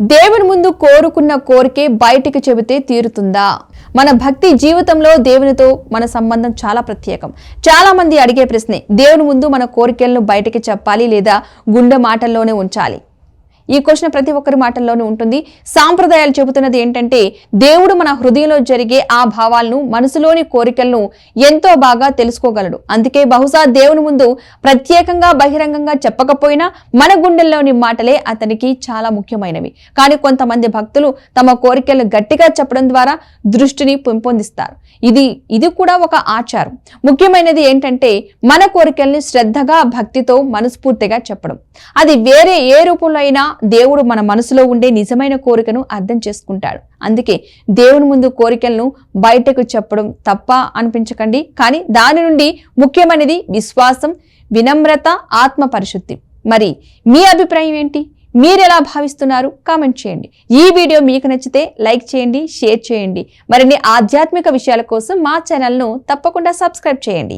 దేవుని ముందు కోరుకున్న కోరికే బయటికి చెబితే తీరుతుందా? మన భక్తి జీవితంలో దేవునితో మన సంబంధం చాలా ప్రత్యేకం. చాలా మంది అడిగే ప్రశ్నే దేవుని ముందు మన కోరికలను బయటికి చెప్పాలి లేదా గుండె మాటల్లోనే ఉంచాలి? ఈ క్వశ్చన్ ప్రతి ఒక్కరి మాటల్లోనూ ఉంటుంది. సాంప్రదాయాలు చెబుతున్నది ఏంటంటే దేవుడు మన హృదయంలో జరిగే ఆ భావాలను మనసులోని కోరికలను ఎంతో బాగా తెలుసుకోగలడు. అందుకే బహుశా దేవుని ముందు ప్రత్యేకంగా బహిరంగంగా చెప్పకపోయినా మన గుండెల్లోని మాటలే అతనికి చాలా ముఖ్యమైనవి. కానీ కొంతమంది భక్తులు తమ కోరికలను గట్టిగా చెప్పడం ద్వారా దృష్టిని పెంపొందిస్తారు. ఇది ఇది కూడా ఒక ఆచారం. ముఖ్యమైనది ఏంటంటే మన కోరికల్ని శ్రద్ధగా భక్తితో మనస్ఫూర్తిగా చెప్పడం. అది వేరే ఏ రూపంలో అయినా దేవుడు మన మనసులో ఉండే నిజమైన కోరికను అర్థం చేసుకుంటాడు. అందుకే దేవుని ముందు కోరికలను బయటకు చెప్పడం తప్ప అనిపించకండి. కానీ దాని నుండి ముఖ్యమైనది విశ్వాసం వినమ్రత ఆత్మ పరిశుద్ధి మరి మీ అభిప్రాయం ఏంటి? మీరు ఎలా భావిస్తున్నారు? కామెంట్ చేయండి. ఈ వీడియో మీకు నచ్చితే లైక్ చేయండి షేర్ చేయండి. మరిన్ని ఆధ్యాత్మిక విషయాల కోసం మా ఛానల్ను తప్పకుండా సబ్స్క్రైబ్ చేయండి.